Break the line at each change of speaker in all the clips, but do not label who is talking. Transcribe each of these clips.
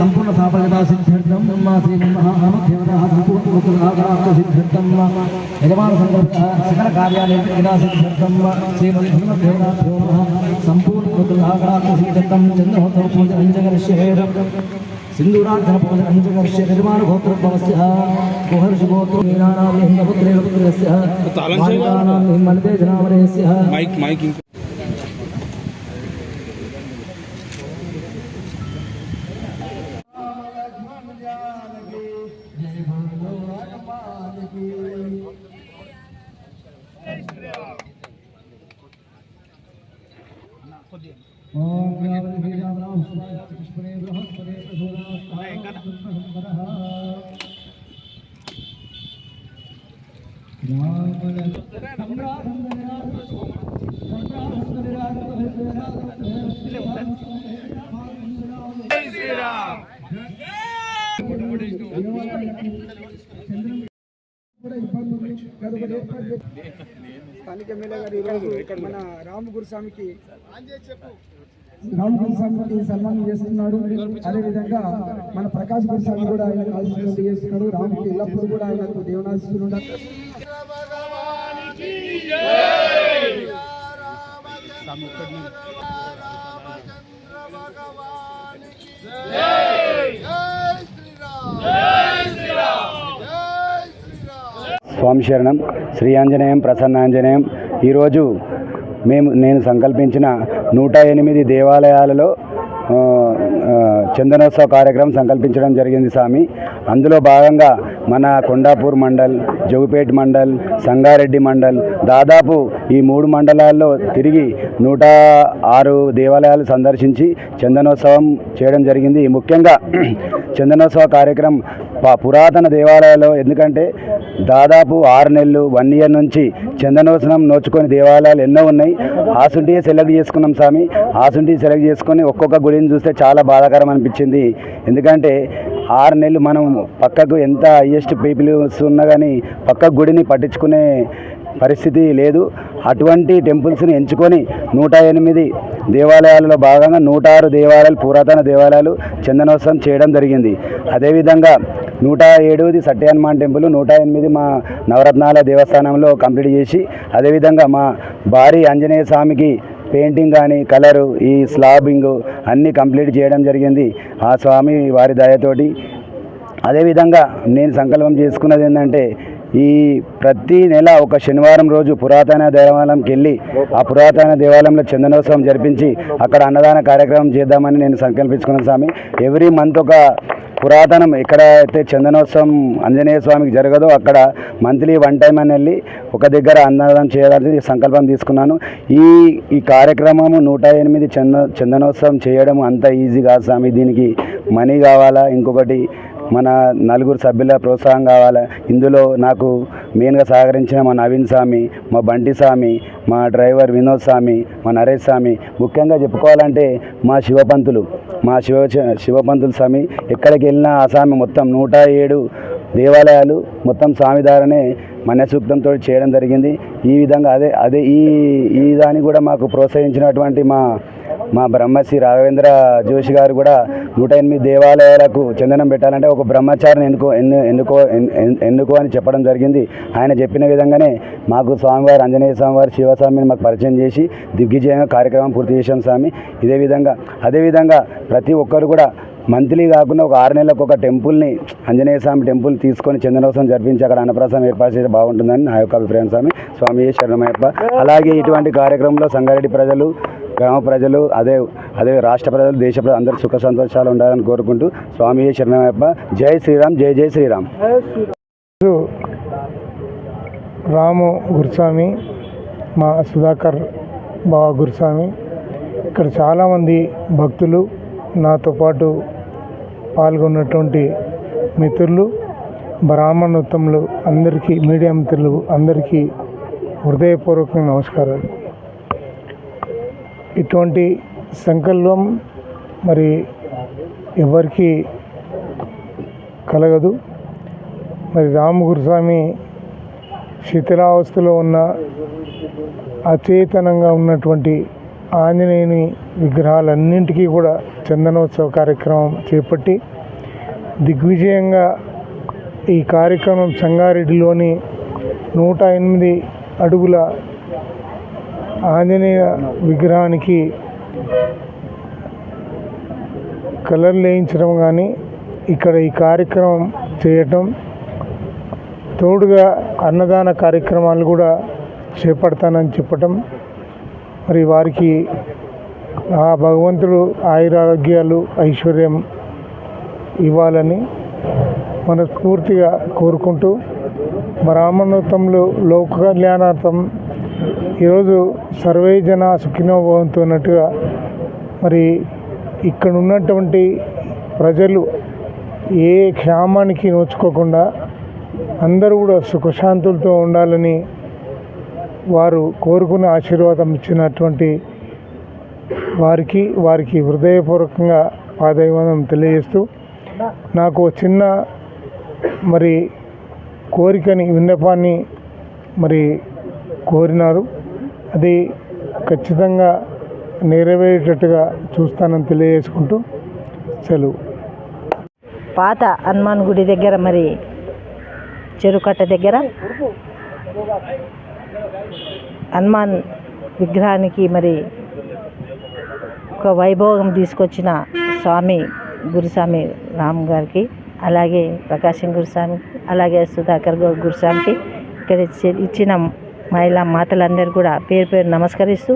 సంపూర్ణ సాఫల్యత సిద్ధ్యర్థం మా శ్రీ మహామధ్యవత సంపూర్ణ సిద్ధ్యర్థం యజమాన సంకల్ప సకల కార్యాలయ సిద్ధ్యర్థం శ్రీమద్భగవద్దేవతాభ్యో సంపూర్ణ సిద్ధ్యర్థం చంద్రోత్సవ పూజ सिन्दूरार्धनपोदरञ्जकर्ष्य निर्माणगोत्रत्वमस्य गुहर्षगोत्रो मीनानां हिन्दपुत्रेण ओम राम राम राम पुष्पने
స్థానిక ఎమ్మెల్యే గారు ఈరోజు మన రామ గురుస్వామికి
రామ్ గురుస్వామికి సన్మానం చేస్తున్నాడు. అదేవిధంగా మన ప్రకాశ్ గురుస్వామి కూడా ఆయన ఆశీర్వాదం చేస్తున్నాడు. రాముకి ఎల్లప్పుడూ కూడా ఆయనకు దేవునాశిస్తున్నాడు
స్వామి శరణం. శ్రీ ఆంజనేయం ప్రసన్నాంజనేయం ఈరోజు మేము నేను సంకల్పించిన నూట ఎనిమిది దేవాలయాలలో చందనోత్సవ కార్యక్రమం సంకల్పించడం జరిగింది స్వామి. అందులో భాగంగా మన కొండాపూర్ మండల్ జగుపేట్ మండల్ సంగారెడ్డి మండల్ దాదాపు ఈ మూడు మండలాల్లో తిరిగి నూట ఆరు దేవాలయాలు సందర్శించి చందనోత్సవం చేయడం జరిగింది. ముఖ్యంగా చందనోత్సవ కార్యక్రమం ప- పురాతన దేవాలయాల్లో ఎందుకంటే దాదాపు ఆరు నెలలు వన్ ఇయర్ నుంచి చందనోత్సవం నోచుకొని దేవాలయాలు ఎన్నో ఉన్నాయి. ఆసుంటియే సెలెక్ట్ చేసుకున్నాం స్వామి. ఆసుంటి సెలెక్ట్ చేసుకొని ఒక్కొక్క గుడిని చూస్తే చాలా బాధాకరం అనిపించింది. ఎందుకంటే ఆరు నెలలు మనం పక్కకు ఎంత హయ్యెస్ట్ పీపుల్స్ ఉన్నా కానీ పక్క గుడిని పట్టించుకునే పరిస్థితి లేదు. అటువంటి టెంపుల్స్ని ఎంచుకొని నూట ఎనిమిది దేవాలయాలలో భాగంగా నూట ఆరు దేవాలయాలు పురాతన దేవాలయాలు చందనోత్సవం చేయడం జరిగింది. అదేవిధంగా నూట ఏడుది సత్యహనుమాన్ టెంపుల్ నూట ఎనిమిది మా నవరత్నాల దేవస్థానంలో కంప్లీట్ చేసి అదేవిధంగా మా భారీ ఆంజనేయ స్వామికి పెయింటింగ్ కానీ కలరు ఈ స్లాబింగ్ అన్నీ కంప్లీట్ చేయడం జరిగింది ఆ స్వామి వారి దయతోటి. అదేవిధంగా నేను సంకల్పం చేసుకున్నది ఏంటంటే ఈ ప్రతి నెల ఒక శనివారం రోజు పురాతన దేవాలయంకి వెళ్ళి ఆ పురాతన దేవాలయంలో చందనోత్సవం జరిపించి అక్కడ అన్నదాన కార్యక్రమం చేద్దామని నేను సంకల్పించుకున్నాను స్వామి. ఎవ్రీ మంత్ ఒక పురాతనం ఎక్కడైతే చందనోత్సవం ఆంజనేయ స్వామికి జరగదో అక్కడ మంత్లీ వన్ టైం అని వెళ్ళి ఒక దగ్గర అన్నదానం చేయాలని సంకల్పం తీసుకున్నాను. ఈ ఈ కార్యక్రమము నూట ఎనిమిది చంద చందనోత్సవం చేయడం అంత ఈజీ కాదు స్వామి. దీనికి మనీ కావాలా? ఇంకొకటి మన నలుగురు సభ్యుల ప్రోత్సాహం కావాలి. ఇందులో నాకు మెయిన్గా సహకరించిన మా నవీన్ స్వామి మా బంటి స్వామి మా డ్రైవర్ వినోద్ స్వామి మా నరేష్ స్వామి. ముఖ్యంగా చెప్పుకోవాలంటే మా శివపంతులు మా శివ శివపంతులు స్వామి. ఎక్కడికి వెళ్ళినా ఆ స్వామి మొత్తం నూట ఏడు దేవాలయాలు మొత్తం స్వామి ద్వారానే మన సూక్తంతో చేయడం జరిగింది. ఈ విధంగా అదే అదే ఈ ఈ దాన్ని కూడా మాకు ప్రోత్సహించినటువంటి మా మా బ్రహ్మశ్రీ రాఘవేంద్ర జోషి గారు కూడా నూట ఎనిమిది దేవాలయాలకు చందనం పెట్టాలంటే ఒక బ్రహ్మచారిని ఎన్నుకో ఎన్ను ఎన్నుకో ఎన్నుకో అని చెప్పడం జరిగింది. ఆయన చెప్పిన విధంగానే మాకు స్వామివారు ఆంజనేయ స్వామివారు శివస్వామిని మాకు పరిచయం చేసి దిగ్విజయంగా కార్యక్రమం పూర్తి చేశాం స్వామి. ఇదే విధంగా అదేవిధంగా ప్రతి ఒక్కరు కూడా మంత్లీ కాకుండా ఒక ఆరు నెలలకు ఒక టెంపుల్ని ఆంజనేయ స్వామి టెంపుల్ తీసుకొని చందనోత్సవం జరిపించి అక్కడ అన్నప్రసాదం ఏర్పాటు చేస్తే బాగుంటుందని నా యొక్క అభిప్రాయం స్వామి. స్వామి శరణమయ్యప్ప. అలాగే ఇటువంటి కార్యక్రమంలో సంగారెడ్డి ప్రజలు గ్రామ ప్రజలు అదే అదే రాష్ట్ర ప్రజలు దేశ ప్రజలు అందరూ సుఖ సంతోషాలు ఉండాలని కోరుకుంటూ స్వామి శరణమయ్యప్ప. జై శ్రీరామ్ జై జై శ్రీరామ్.
రాము గురుస్వామి మా సుధాకర్ బావ గురుస్వామి ఇక్కడ చాలామంది భక్తులు నాతో పాటు పాల్గొన్నటువంటి మిత్రులు బ్రాహ్మణోత్తములు అందరికీ మీడియా మిత్రులు అందరికీ హృదయపూర్వక నమస్కారాలు. ఇటువంటి సంకల్పం మరి ఎవరికి కలగదు. మరి రామగురుస్వామి శిథిలావస్థలో ఉన్న అచేతనంగా ఉన్నటువంటి ఆంజనేయుని విగ్రహాలన్నింటికీ కూడా చందనోత్సవ కార్యక్రమం చేపట్టి దిగ్విజయంగా ఈ కార్యక్రమం సంగారెడ్డిలోని నూట ఎనిమిది అడుగుల ఆంజనేయ విగ్రహానికి కలర్ వేయించడం కానీ ఇక్కడ ఈ కార్యక్రమం చేయటం తోడుగా అన్నదాన కార్యక్రమాలు కూడా చేపడతానని చెప్పటం మరి వారికి ఆ భగవంతుడు ఆయురారోగ్యాలు ఐశ్వర్యం ఇవ్వాలని మనస్ఫూర్తిగా కోరుకుంటూ బ్రాహ్మణోత్తములు లోక కళ్యాణార్థం ఈరోజు సర్వే జన ఉన్నట్టుగా అన్నట్టుగా మరి ఇక్కడ ఉన్నటువంటి ప్రజలు ఏ క్షామానికి నోచుకోకుండా అందరూ కూడా సుఖశాంతులతో ఉండాలని వారు కోరుకున్న ఆశీర్వాదం ఇచ్చినటువంటి వారికి వారికి హృదయపూర్వకంగా పాదవివందనం తెలియజేస్తూ నాకు చిన్న మరి కోరికని విన్నపాన్ని మరి కోరినారు. అది ఖచ్చితంగా నెరవేరేటట్టుగా చూస్తానని తెలియజేసుకుంటూ సెలవు.
పాత హనుమాన్ గుడి దగ్గర మరి చెరుకట్ట దగ్గర హనుమాన్ విగ్రహానికి మరి ఒక వైభవం తీసుకొచ్చిన స్వామి గురుస్వామి రామ్ గారికి అలాగే ప్రకాశం గురుస్వామి అలాగే సుధాకర్ గురుస్వామికి ఇక్కడ ఇచ్చిన మహిళా మాతలందరూ కూడా పేరు పేరు నమస్కరిస్తూ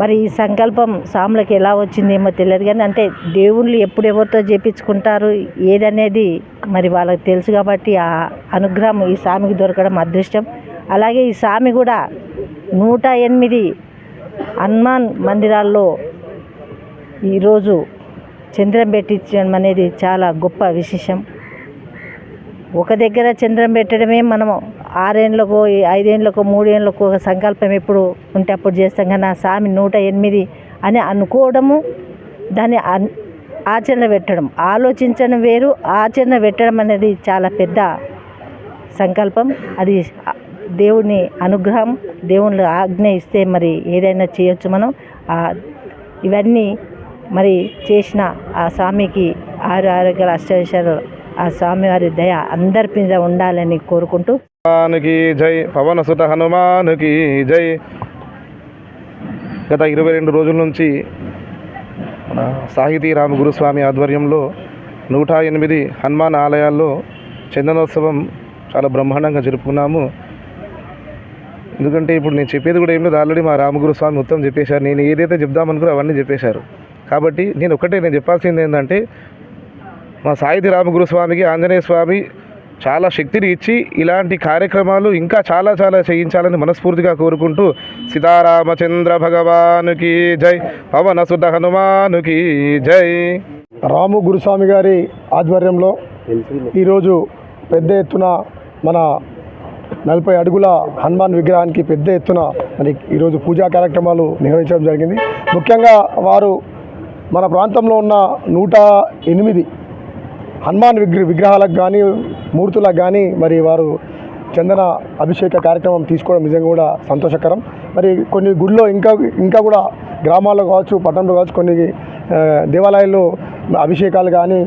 మరి ఈ సంకల్పం సాములకి ఎలా వచ్చిందేమో తెలియదు కానీ అంటే దేవుళ్ళు ఎప్పుడు ఎవరితో చేపించుకుంటారు ఏదనేది మరి వాళ్ళకి తెలుసు కాబట్టి ఆ అనుగ్రహం ఈ స్వామికి దొరకడం అదృష్టం. అలాగే ఈ స్వామి కూడా నూట ఎనిమిది హనుమాన్ మందిరాల్లో ఈరోజు చంద్రం పెట్టించడం అనేది చాలా గొప్ప విశేషం. ఒక దగ్గర చంద్రం పెట్టడమే మనము ఆరేళ్ళకో ఐదేళ్ళకో మూడేళ్ళకో ఒక సంకల్పం ఎప్పుడు ఉంటే అప్పుడు చేస్తాం. కానీ ఆ స్వామి నూట ఎనిమిది అని అనుకోవడము దాన్ని అన్- ఆచరణ పెట్టడం ఆలోచించడం వేరు ఆచరణ పెట్టడం అనేది చాలా పెద్ద సంకల్పం. అది దేవుని అనుగ్రహం దేవుని ఆజ్ఞ ఇస్తే మరి ఏదైనా చేయొచ్చు మనం. ఆ ఇవన్నీ మరి చేసిన ఆ స్వామికి ఆరు ఆరోగ్యాల అష్టైశ్వర్యాలు ఆ స్వామివారి దయ అందరి మీద ఉండాలని కోరుకుంటూ.
హనుమానుకి జై పవన సుత హనుమానుకి జై. గత ఇరవై రెండు రోజుల నుంచి మన సాహితీ రామ గురుస్వామి ఆధ్వర్యంలో నూట ఎనిమిది హనుమాన్ ఆలయాల్లో చందనోత్సవం చాలా బ్రహ్మాండంగా జరుపుకున్నాము. ఎందుకంటే ఇప్పుడు నేను చెప్పేది కూడా ఏం లేదు. ఆల్రెడీ మా రామగురుస్వామి మొత్తం చెప్పేశారు. నేను ఏదైతే చెప్దామనుకున్నా అవన్నీ చెప్పేశారు. కాబట్టి నేను ఒకటే నేను చెప్పాల్సింది ఏంటంటే మా సాయిధి రామగురుస్వామికి ఆంజనేయ స్వామి చాలా శక్తిని ఇచ్చి ఇలాంటి కార్యక్రమాలు ఇంకా చాలా చాలా చేయించాలని మనస్ఫూర్తిగా కోరుకుంటూ సీతారామచంద్ర భగవానుకి జై పవన సుత హనుమానుకి జై.
రాము గురుస్వామి గారి ఆధ్వర్యంలో ఈరోజు పెద్ద ఎత్తున మన నలభై అడుగుల హనుమాన్ విగ్రహానికి పెద్ద ఎత్తున మరి ఈరోజు పూజా కార్యక్రమాలు నిర్వహించడం జరిగింది. ముఖ్యంగా వారు మన ప్రాంతంలో ఉన్న నూట ఎనిమిది హనుమాన్ విగ్ర విగ్రహాలకు కానీ మూర్తులకు కానీ మరి వారు
చందన అభిషేక కార్యక్రమం తీసుకోవడం నిజంగా కూడా సంతోషకరం. మరి కొన్ని గుడిలో ఇంకా ఇంకా కూడా గ్రామాల్లో కావచ్చు పట్టణంలో కావచ్చు కొన్ని దేవాలయాల్లో అభిషేకాలు కానీ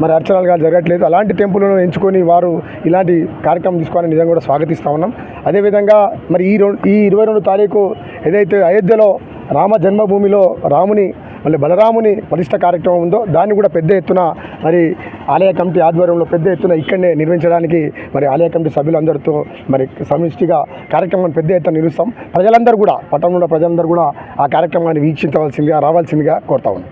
మరి అర్చనలు కానీ జరగట్లేదు. అలాంటి టెంపుల్ను ఎంచుకొని వారు ఇలాంటి కార్యక్రమం తీసుకోవాలని నిజంగా కూడా స్వాగతిస్తూ ఉన్నాం. అదేవిధంగా మరి ఈ రెండు ఈ ఇరవై రెండు తారీఖు ఏదైతే అయోధ్యలో రామ జన్మభూమిలో రాముని మళ్ళీ బలరాముని ప్రతిష్ట కార్యక్రమం ఉందో దాన్ని కూడా పెద్ద ఎత్తున మరి ఆలయ కమిటీ ఆధ్వర్యంలో పెద్ద ఎత్తున ఇక్కడనే నిర్వహించడానికి మరి ఆలయ కమిటీ సభ్యులందరితో మరి సమిష్టిగా కార్యక్రమాన్ని పెద్ద ఎత్తున నిలుస్తాం. ప్రజలందరూ కూడా పట్టణంలో ప్రజలందరూ కూడా ఆ కార్యక్రమాన్ని వీక్షించవలసిందిగా రావాల్సిందిగా కోరుతా ఉన్నాం.